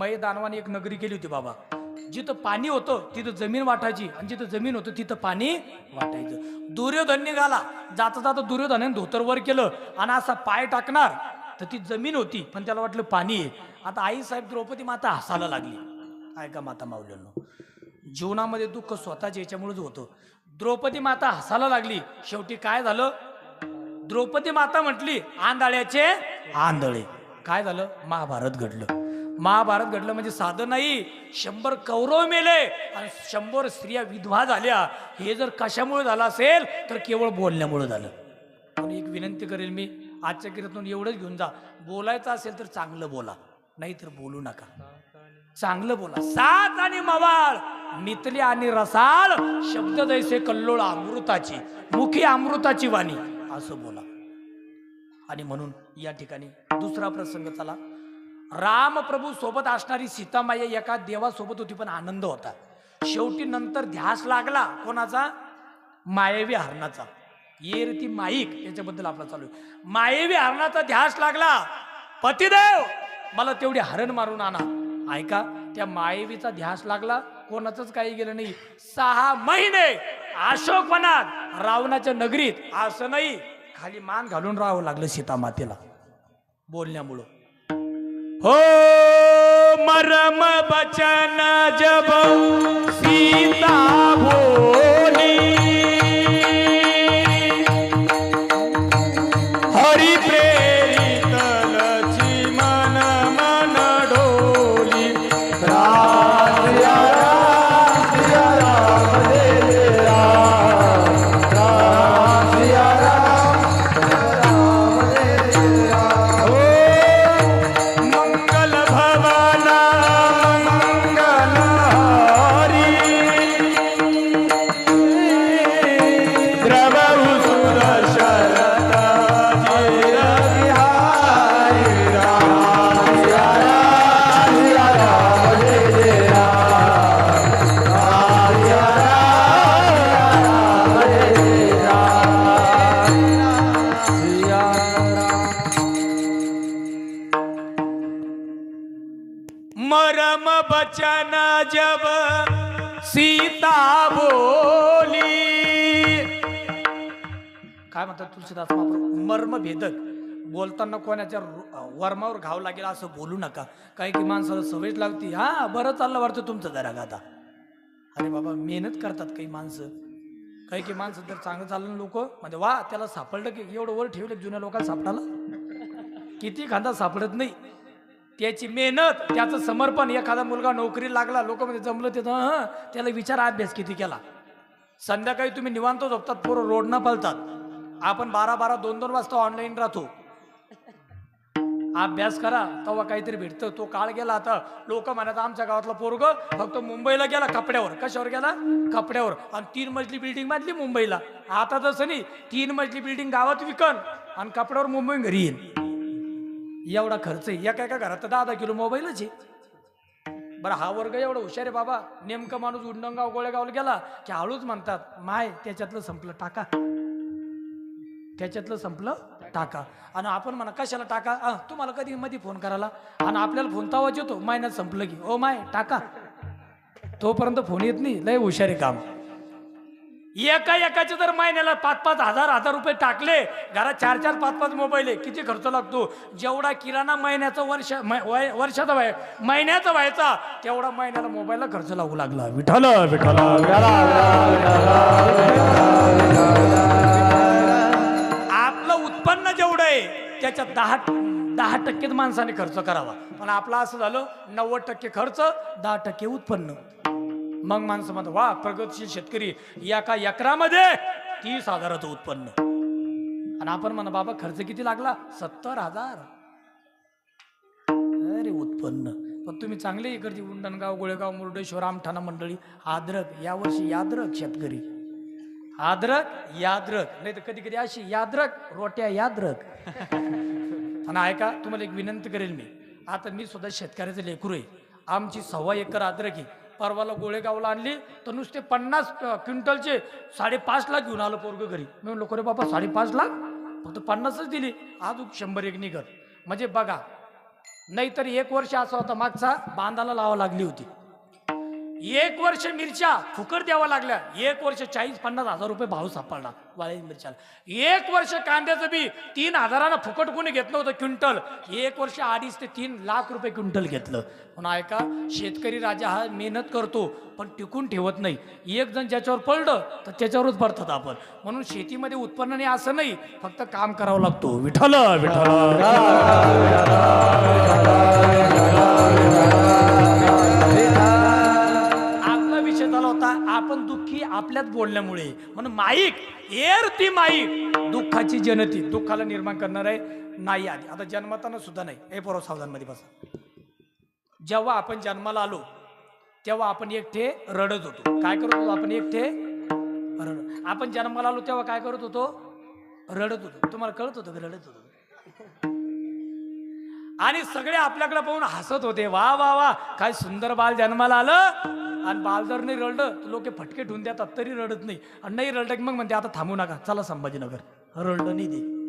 मये दानवाने एक नगरी केली होती बाबा. जिथं पाणी होतं तिथं जमीन वाटायची. आणि जिथं जमीन होतं तिथं पाणी वाटायचं. दुर्योधन निघाला जाता जाता दुर्योधनाने धोतर वर केलं. आणि असा पाय टाकणार तर ती जमीन होती. पण त्याला वाटलं पाणी आहे. आता आई साहेब द्रौपदी माता हसायला लागली. ऐका माता माऊल्यांनो जीवनामध्ये दुःख स्वतःच्या याच्यामुळेच होतं. द्रौपदी माता हसायला लागली. शेवटी काय झालं? द्रौपदी माता म्हटली आंधळ्याचे आंधळे. काय झालं? महाभारत घडलं. महाभारत घडलं म्हणजे साधं नाही. शंभर कौरव मेले आणि शंभर स्त्रिया विधवा झाल्या. हे जर कशामुळे झालं असेल तर केवळ बोलण्यामुळे झालं. पण एक विनंती करेल मी आजच्या किरातून एवढंच घेऊन जा. बोलायचं असेल तर चांगलं बोला नाहीतर बोलू नका. चांगलं बोला. सात आणि मवाळ मितली आणि रसाळ शब्द जैसे कल्लोळ अमृताची मुखी अमृताची वाणी असं बोला. आणि म्हणून या ठिकाणी दुसरा प्रसंग चला. रामप्रभू सोबत असणारी सीतामाया एका देवासोबत होती पण आनंद होता. शेवटी नंतर ध्यास लागला कोणाचा? मायावी हरणाचा. ये रीती ती माईक याच्याबद्दल आपला चालू आहे. मायावी हरणाचा ध्यास लागला. पतिदेव! मला तेवढी हरण मारून आणा. ऐका त्या मायवीचा ध्यास लागला कोणाचंच काही गेलं नाही. सहा महिने अशोकवनात रावणाच्या नगरीत असं नाही. खाली मान घालून राहावं लागलं सीतामातेला. बोलण्यामुळं. हो मरम बचन जब सीता भोली सीता बोली। काय म्हणतात तुलसीदास महाप्रभू? मर्म भेदक बोलताना कोणाच्या रु- वर्मावर घाव लागेल असं बोलू नका. काही की माणसाला सवयच लागते. हा बरं चाललं वाटतं तुमचं जरा गादा अरे बाबा मेहनत करतात काही माणसं. काही की माणसं तर चांगलं चाललं लोक. म्हणजे वा त्याला सापडलं की एवढं वर ठेवलं जुन्या लोकांना सापडायला किती खांदा सापडत नाही. त्याची मेहनत त्याचं समर्पण. एखादा मुलगा नोकरी लागला लोक म्हणजे जमलं त्याचं हं त्याला विचार अभ्यास किती केला. संध्याकाळी तुम्ही निवांत झोपतात पोरं रोडनं पळतात आपण बारा बारा दोन दोन वाजता ऑनलाईन राहतो. अभ्यास करा तेव्हा काहीतरी भेटतं. तो काळ गेला आता. लोक म्हणत आमच्या गावातला पोरग फक्त मुंबईला गेला कपड्यावर. कशावर गेला? कपड्यावर. आणि तीन मजली बिल्डिंग बांधली मुंबईला. आता तसं नाही. तीन मजली बिल्डिंग गावात विकन आणि कपड्यावर मुंबई घरी येईन. एवढा खर्च आहे. एका एका घरात तर दहा दहा किलो मोबाईलच आहे. बरं हा वर्ग एवढा हुशार आहे बाबा. नेमकं माणूस उंडणगाव गोळेगावला गेला की हळूच म्हणतात माय त्याच्यातलं संपलं टाका. त्याच्यातलं संपलं टाका. आणि आपण म्हणा कशाला टाका? अं, तुम्हाला कधी मध्ये फोन करायला. आणि आपल्याला फोन तावाच येतो मायनं संपलं की. ओ माय टाका. तोपर्यंत फोन येत नाही. लय हुशारी काम. एका एकाचे जर महिन्याला पाच पाच हजार हजार रुपये टाकले घरात चार चार पाच पाच मोबाईल आहे किती खर्च लागतो? जेवढा किराणा महिन्याचा वर्ष वर्षाचा व्हाय महिन्याचा व्हायचा तेवढा महिन्याला मोबाईलला खर्च लागू लागला. विठाल विठाल आपलं उत्पन्न जेवढं आहे त्याच्यात दहा दहा टक्केच माणसाने खर्च करावा. पण आपला असं झालं नव्वद टक्के खर्च दहा टक्के उत्पन्न. मग माणसं म्हणतात वा प्रगतशील शेतकरी एका एकरामध्ये तीस हजाराचं उत्पन्न. आणि आपण म्हणा बाबा खर्च किती लागला? सत्तर हजार. अरे उत्पन्न. पण तुम्ही चांगले इकडची उंडणगाव गोळेगाव मुर्डेश्वर आमठाणा मंडळी आद्रक यावर्षी याद्रक शेतकरी. आद्रक याद्रक. नाही तर कधी कधी अशी याद्रक रोट्या याद्रक. आणि ऐका तुम्हाला एक विनंती करेल मी. आता मी सुद्धा शेतकऱ्याचं लेकरू आहे. आमची सव्वा एकर आद्रक आहे. परवाला गोळेगावला आणली तर नुसते पन्नास क्विंटलचे साडेपाच लाख घेऊन आलं पोरग घरी. मी म्हणलो रे बाबा साडेपाच लाख फक्त पन्नासच दिली. आज शंभर एक निघत म्हणजे बघा नाहीतर एक वर्ष असा होता मागचा बांधाला लावा लागली होती. एक वर्ष मिरच्या फुकट द्यावा लागल्या. एक वर्ष चाळीस पन्नास हजार रुपये भाव सापडला. वाळी मिरच्याला. एक वर्ष कांद्याचं बी तीन हजारानं फुकट कोणी घेतलं होतं क्विंटल. एक वर्ष अडीच ते तीन लाख रुपये क्विंटल घेतलं. म्हणून ऐका शेतकरी राजा हा मेहनत करतो पण टिकून ठेवत नाही. एक जण ज्याच्यावर पडलं तर त्याच्यावरच पडतात आपण. म्हणून शेतीमध्ये उत्पन्न नाही असं नाही फक्त काम करावं लागतो. विठल विठल आपण दुःखी आपल्यात बोलण्यामुळे म्हणून माईक एर ती माईक. दुःखाची जनती दुःखाला निर्माण करणार आहे नाही आधी. आता जन्मताना सुद्धा नाही. हे पोरं सावधानमध्ये बसा. जेव्हा आपण जन्माला आलो तेव्हा आपण एकटे रडत होतो. काय करत होतो आपण एकटे? रडत. आपण जन्माला आलो तेव्हा काय करत होतो? रडत होतो. तुम्हाला कळत होतं की रडत होतो? आणि सगळे आपल्याकडे पाहून हसत होते. वा वा वा. काय सुंदर बाल जन्माला आलं. आणि बाल जर नाही रडलं तर लोक फटके ठेवून देतात तरी रडत नाही. आणि नाही रडलं की मग म्हणते आता थांबू नका चला संभाजीनगर. रडलं नाही ते.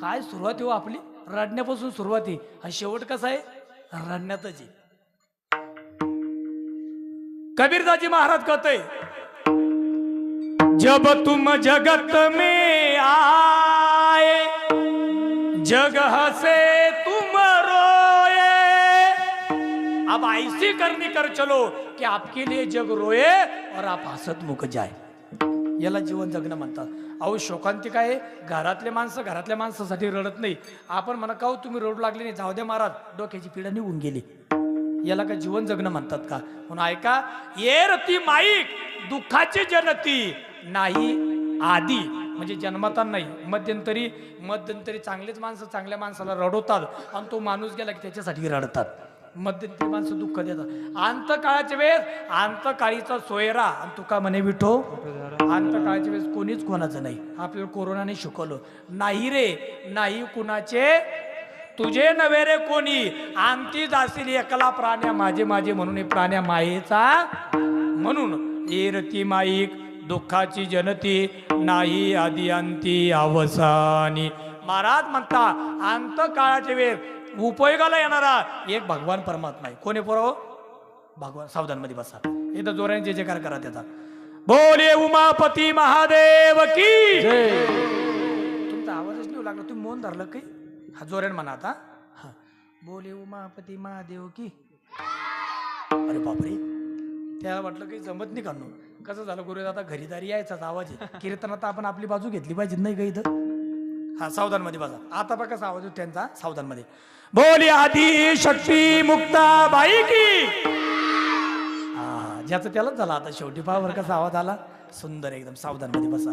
काय सुरुवात हो आपली? रडण्यापासून सुरुवात आहे. आणि शेवट कसा आहे? रडण्यातच आहे. कबीरदाजी महाराज कहते जब तुम जगत में आए जग हसे अब ऐसी करनी कर चलो कि आपके लिए जग रोए और आप हसत मुक जाए। याला जीवन जगणं म्हणतात। अहो शोकांती काय? घरातले माणसं घरातल्या माणसासाठी रडत नाही. आपण म्हणा का तुम्ही रडू लागले नाही? जाऊ द्या महाराज. डोक्याची पिढा निघून गेली. याला का जीवन जगणं म्हणतात का? म्हणून ऐका ये रती माईक दुःखाची जनती नाही आधी म्हणजे जन्मता नाही मध्यंतरी मध्यंतरी चांगलेच माणसं चांगल्या माणसाला रडवतात आणि तो माणूस गेला की त्याच्यासाठी रडतात. मध्यंतरी माणसं दुःख देतात. अंतकाळाच्या वेळेस अंतकाळीचा सोयरा. आणि तुका म्हणे विठो अंतकाळाच्या वेळेस कोणीच कोणाचं नाही. आपल्याला कोरोनाने शिकवलं. नाही रे नाही कुणाचे? तुझे नव्हे रे कोणी. आमची जाशील एकला प्राण्या माझे माझे म्हणून हे प्राण्या मायेचा. म्हणून एरती माईक दुःखाची जनती नाही आदी अंती अवसानी. महाराज म्हणता अंत काळाच्या वेळ उपयोगाला येणारा. एक भगवान परमात्मा आहे. कोणी पोराव हो? भगवान सावधानमध्ये बसा. इथं जोराने जे जयकार करा त्याचा. बोले उमापती महादेव की. तुमचा आवाजच नाही लागला. तुम्ही मौन धरलं काही हा जोरेन म्हणा आता. हा. बोले उमापती महादेव की. अरे बापरे. त्याला वाटलं काही जमत नाही काढणं कसं झालं गुरु आता घरीदारी यायचाच आवाज आहे. कीर्तनात आपण आपली बाजू घेतली पाहिजे नाही का इथं? हा सावधानमध्ये बघा. आता बघा कसा आवाज येतो त्यांचा सावधानमध्ये बोली आधी शक्ती मुक्ता बाई की. हा ज्याचं त्यालाच झाला आता शेवटी. पावर कसा आवाज आला. सुंदर एकदम सावधानमध्ये बसा.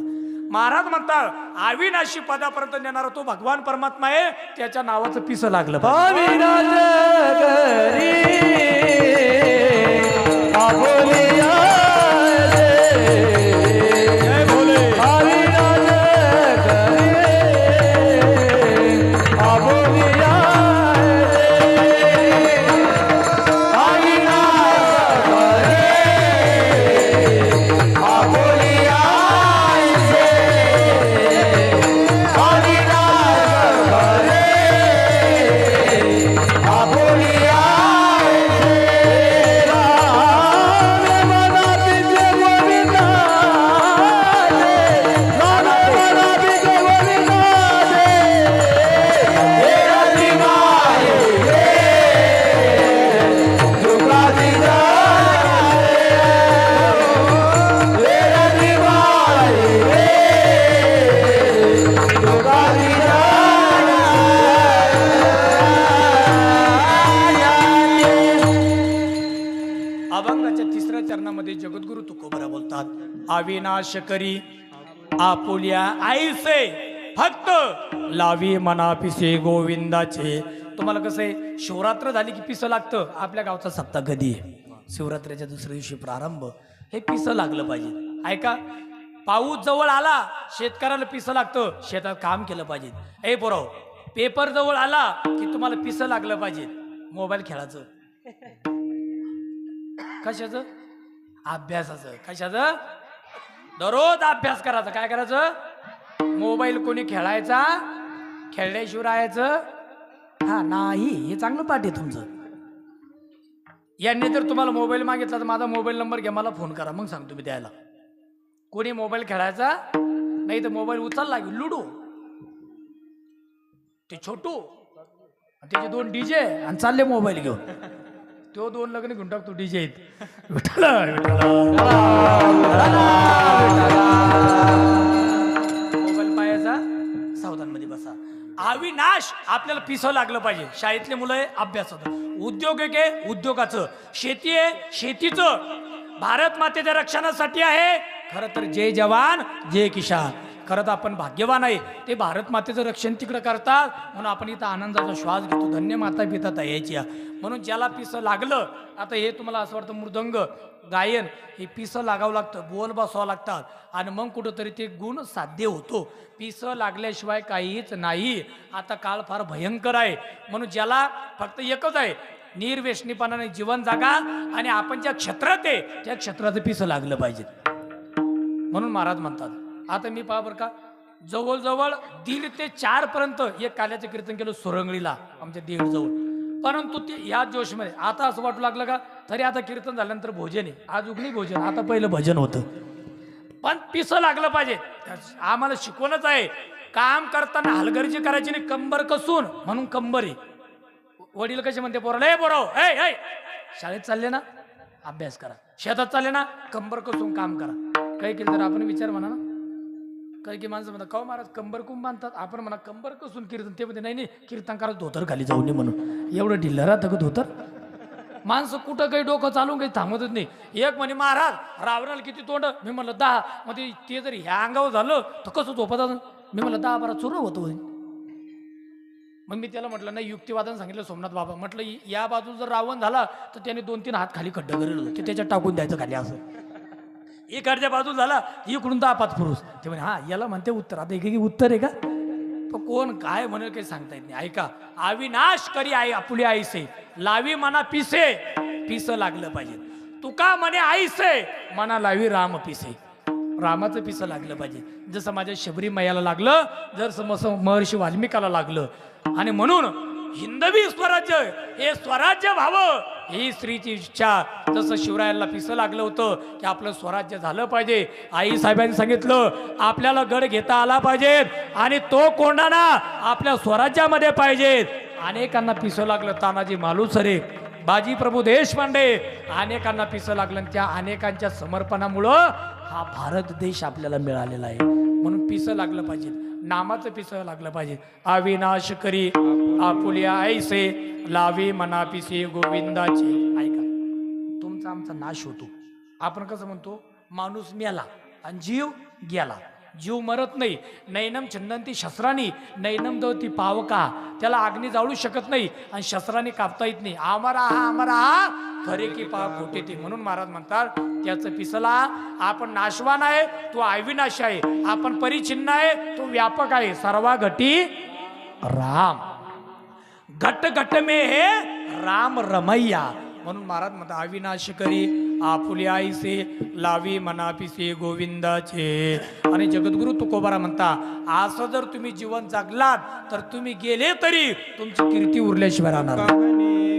महाराज म्हणतात अविनाशी पदापर्यंत नेणारा तो भगवान परमात्मा आहे त्याच्या नावाचं पिसं लागलं पाहिजे. अविनाश करी आपुल्या आईसे फक्त लावी मना पिसे गोविंदाचे. तुम्हाला कसं आहे शिवरात्र झाली की पिसं लागतं? आपल्या गावचा सप्ताह कधी आहे. शिवरात्रीच्या दुसऱ्या दिवशी प्रारंभ. हे पिसं लागलं पाहिजे. ऐका पाऊस जवळ आला शेतकऱ्याला पिसं लागतं. शेतात काम केलं पाहिजे. ए पोराव पेपर जवळ आला की तुम्हाला पिसं लागलं पाहिजे. मोबाईल खेळायचं कशाचं? अभ्यासाचं. कशाचं? दररोज अभ्यास करायचा. काय करायचं? मोबाईल कोणी खेळायचा? खेळल्याशिवाय राहायचं? हा नाही. हे चांगलं पाठ आहे तुमचं. यांनी जर तुम्हाला मोबाईल मागितला तर माझा मोबाईल नंबर घ्या मला फोन करा. मग सांगतो मी द्यायला कोणी मोबाईल खेळायचा? नाही तर मोबाईल उचलला की लुडो. ते छोटू. त्याचे दोन डीजे. आणि चालले मोबाईल घेऊन. तो दोन लग्न घेऊन टाकतो डीजे आहेत मोबाईल पायाचा सावधानमध्ये बसा. अविनाश आपल्याला पिसावं लागलं पाहिजे. शाळेतले मुलं आहे अभ्यासाचं उद्योग एक आहे उद्योगाचं. शेती आहे शेतीचं. भारत मातेच्या रक्षणासाठी आहे. खरं तर जय जवान जय किसान. खरं तर आपण भाग्यवान आहे. ते भारत मातेचं रक्षण तिकडं करतात. म्हणून आपण इथं आनंदाचा श्वास घेतो. धन्य माता पिता यायची म्हणून ज्याला पिसं लागलं आता हे तुम्हाला असं वाटतं मृदंग गायन हे पिसं लागावं लागतं बोल बसावं लागतात. आणि मग कुठंतरी ते गुण साध्य होतो. पिसं लागल्याशिवाय काहीच नाही. आता काळ फार भयंकर आहे. म्हणून ज्याला फक्त एकच आहे निर्वेशनीपणाने जीवन जागा आणि आपण ज्या क्षेत्रात आहे त्या क्षेत्राचं पिसं लागलं पाहिजे म्हणून महाराज म्हणतात आता मी पहा बरं का जवळजवळ दीड ते चार पर्यंत एक काल्याचं कीर्तन केलं सुरंगळीला आमच्या दीड जवळ. परंतु ते या जोशमध्ये आता असं वाटू लागलं का तरी आता कीर्तन झाल्यानंतर भोजन आहे. आज उगणी भोजन आता पहिलं भजन होतं. पण पिसं लागलं पाहिजे. आम्हाला शिकवणच आहे काम करताना हलगर्जी करायची नाही कंबर कसून म्हणून कंबर आहे. वडील कसे म्हणते पोराला ए पोराव हे शाळेत चालले ना? अभ्यास करा. शेतात चालले ना? कंबर कसून काम करा. काही केलं तर आपण विचार म्हणा ना. काही की माणसं म्हणतात काव महाराज कंबरकुंभ बांधतात? आपण म्हणा कंबर कसून कीर्तन? ते म्हणते नाही नाही कीर्तन धोतर खाली जाऊ नये म्हणून. एवढं ढिल्लं राहतं का धोतर? माणसं कुठं काही डोकं चालून काही थांबतच नाही. एक म्हणे महाराज रावणाला किती तोंड? मी म्हणलं दहा. मग ते ते जर ह्या अंगावर झालं तर कसं झोपत अजून? मी म्हणलं दहा बारा चुरं होतो होईल मग मी त्याला म्हटलं नाही युक्तिवादन सांगितलं सोमनाथ बाबा. म्हटलं या बाजू जर रावण झाला तर त्याने दोन तीन हात खाली खड्डं करेल होतं. ते त्याच्यात टाकून द्यायचं खाली असं. इकडच्या बाजू झाला इकडून दहा पाच पुरुष. ते म्हणे हा याला म्हणते उत्तर. आता एक उत्तर आहे का? तो कोण काय म्हणेल काही सांगता येत नाही. ऐका अविनाश करी आई आपुली आईसे लावी मना पिसे. पिस लागलं पाहिजे. तुका म्हणे आईसे मना लावी राम पिसे. रामाचं पिसं लागलं पाहिजे. जसं माझ्या शबरी मैयाला लागलं जर समज महर्षी वाल्मिकाला लागलं. आणि म्हणून हिंदवी स्वराज्य हे स्वराज्य व्हावं. ही स्त्रीची इच्छा. जसं शिवरायांना पिसं लागलं होतं की आपलं स्वराज्य झालं पाहिजे. आई साहेबांनी सांगितलं आपल्याला गड घेता आला पाहिजे आणि तो कोंडाना आपल्या स्वराज्यामध्ये पाहिजे अनेकांना पिसं लागलं तानाजी मालुसरे बाजी प्रभू देशपांडे. अनेकांना पिसं लागलं आणि त्या अनेकांच्या समर्पणामुळं हा भारत देश आपल्याला मिळालेला आहे. म्हणून पिसं लागलं पाहिजे नामाचं पिसं लागलं पाहिजे. अविनाश करी आपुल्या ऐसे लावी मना पिसे गोविंदाचे. ऐका तुमचा आमचा नाश होतो. आपण कसं म्हणतो? माणूस मेला आणि जीव गेला. जीव मरत नाही. नैनम छंदंती शस्त्रानी नैनम दवती पावका. त्याला अग्नी जाळू शकत नाही आणि शस्त्राने कापता येत नाही. आमरा हा आमरा हा खरे की पाव खोटे ते म्हणून महाराज म्हणतात त्याचं पिसला आपण नाशवान आहे तो अविनाश आहे. आपण परिचिन्न आहे तो व्यापक आहे. सर्वा घटी राम. घट घट मे हे राम रमैया. म्हणून महाराज म्हणतात अविनाश करी आपुली आईसे लावी मनापिसे गोविंदाचे आणि जगद्गुरु तुकोबारा म्हणता असं जर तुम्ही जीवन जगलात तर तुम्ही गेले तरी तुमची कीर्ती उरल्याशिवाय राहणार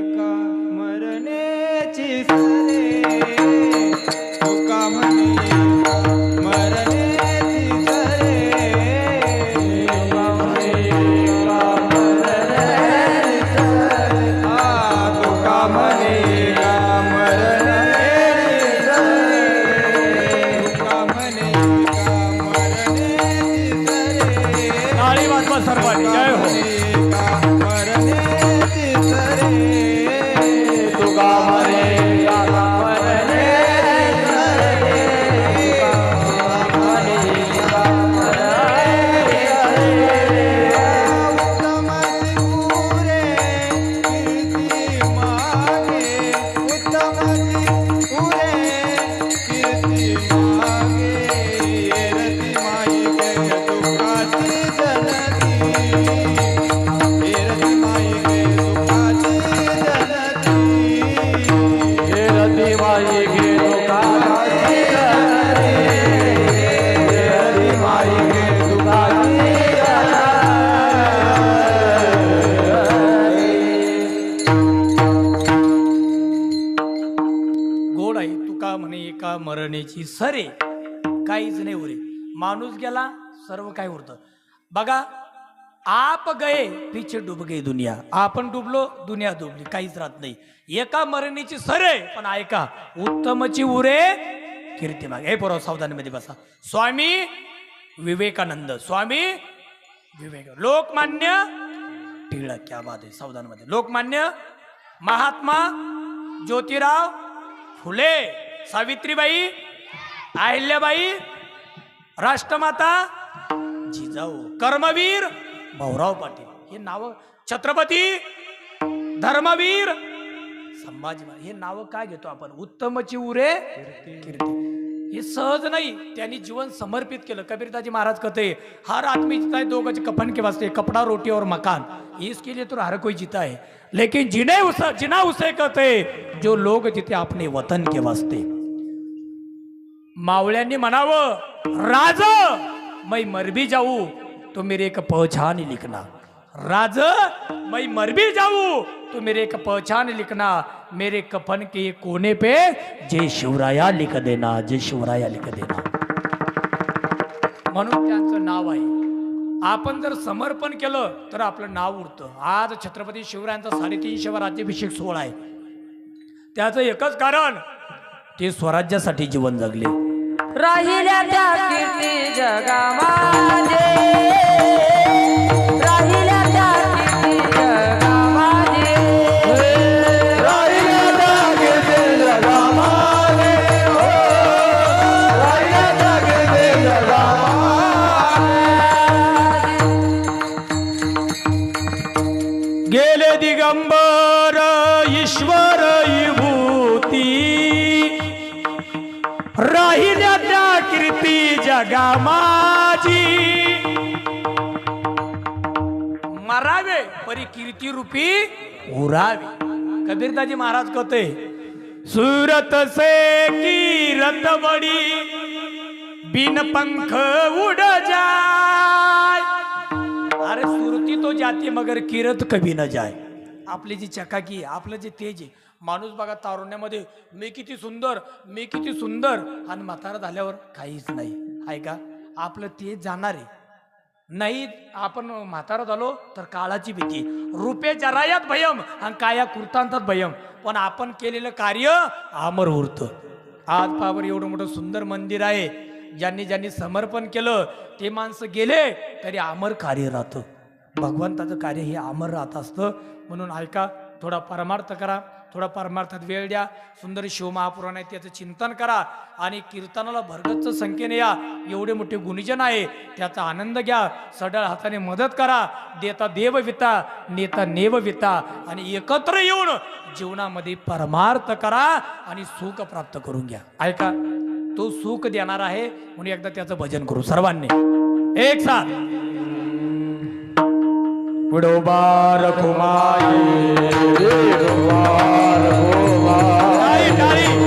माणूस गेला सर्व काय उरतं. बघा आप गए पिछे डुब गई दुनिया. आपण डुबलो दुनिया डुबली. काहीच राहत नाही. एका मरणीची सरे पण ऐका उत्तमची उरे कीर्ती मागे हे पोराव सावधानीमध्ये बसा. स्वामी विवेकानंद. स्वामी विवेक. लोकमान्य टिळक. क्या बात आहे सावधानमध्ये. लोकमान्य महात्मा ज्योतिराव फुले सावित्रीबाई अहिल्याबाई राष्ट्रमाता जिजाऊ कर्मवीर भाऊराव पाटील. हे नाव छत्रपती धर्मवीर संभाजी हे नाव काय घेतो आपण? उत्तमची उरे कीर्ती. हे सहज नाही त्यांनी जीवन समर्पित केलं. कबीरदाजी महाराज कहते हर आदमी जीता है दो गज कफन के वास्ते कपड़ा रोटी और मकान. इसके लिए तो हर कोई जीता है लेकिन जिन्हें उस जिना उसे कहते जो लोग जीते अपने वतन के वास्ते। मावळ्यांनी म्हणावं राज मै मरबी जाऊ तो मेरे एक पहचान लिखना. राज मैं मर भी जाऊ तो मेरे एक पहचान लिखना. मेरे कफन के कोने पे जय शिवराया लिख देना जय शिवराया लिख देना. म्हणून त्यांचं नाव आहे. आपण जर समर्पण केलं तर आपलं नाव उरतं. आज छत्रपती शिवरायांचा साडेतीनशेवा राज्याभिषेक सोहळा आहे. त्याचं एकच कारण ते स्वराज्यासाठी जीवन जगले. राहिल्या त्या कीर्ती जगामध्ये राहिल्या त्या कीर्ती जगामध्ये गेले दिगंबर ईश्वर कीर्ती जगा माझी. मरावे परी कीर्ती रूपी उरावे. कबीरदाजी महाराज कहते सूरत से कीरत बड़ी बिन पंख उड़ जाय अरे सुरती तो जाती मगर किरत कभी न जाय आपली जी चकाकी आहे आपलं जे तेज आहे. माणूस बघा तारुण्यामध्ये मी किती सुंदर मी किती सुंदर. आणि म्हातारा झाल्यावर काहीच नाही. आहे का? आपलं तेज जाणार आहे. नाही आपण म्हातारा झालो तर काळाची भीती रुपे जरायात भयम आणि काया कृतांतात भयम. पण आपण केलेलं कार्य अमर उरतं. आज पावर एवढं मोठं सुंदर मंदिर आहे. ज्यांनी ज्यांनी समर्पण केलं ते माणसं गेले तरी अमर कार्य राहतं. भगवंताचं कार्य हे अमर राहत असतं. म्हणून ऐका थोडा परमार्थ करा थोडा परमार्थात वेळ द्या. सुंदर शिवमहापुराण आहे त्याचं चिंतन करा आणि कीर्तनाला भरगच्च संख्येने या. एवढे मोठे गुणीजन आहे त्याचा आनंद घ्या. सडळ हाताने मदत करा. देता देव विता नेता नेव विता आणि एकत्र येऊन जीवनामध्ये परमार्थ करा आणि सुख प्राप्त करून घ्या. ऐका तो सुख देणार आहे म्हणून एकदा त्याचं भजन करू. सर्वांनी एक साथ. विडोबार कुमारी। विडोबार कुमारी।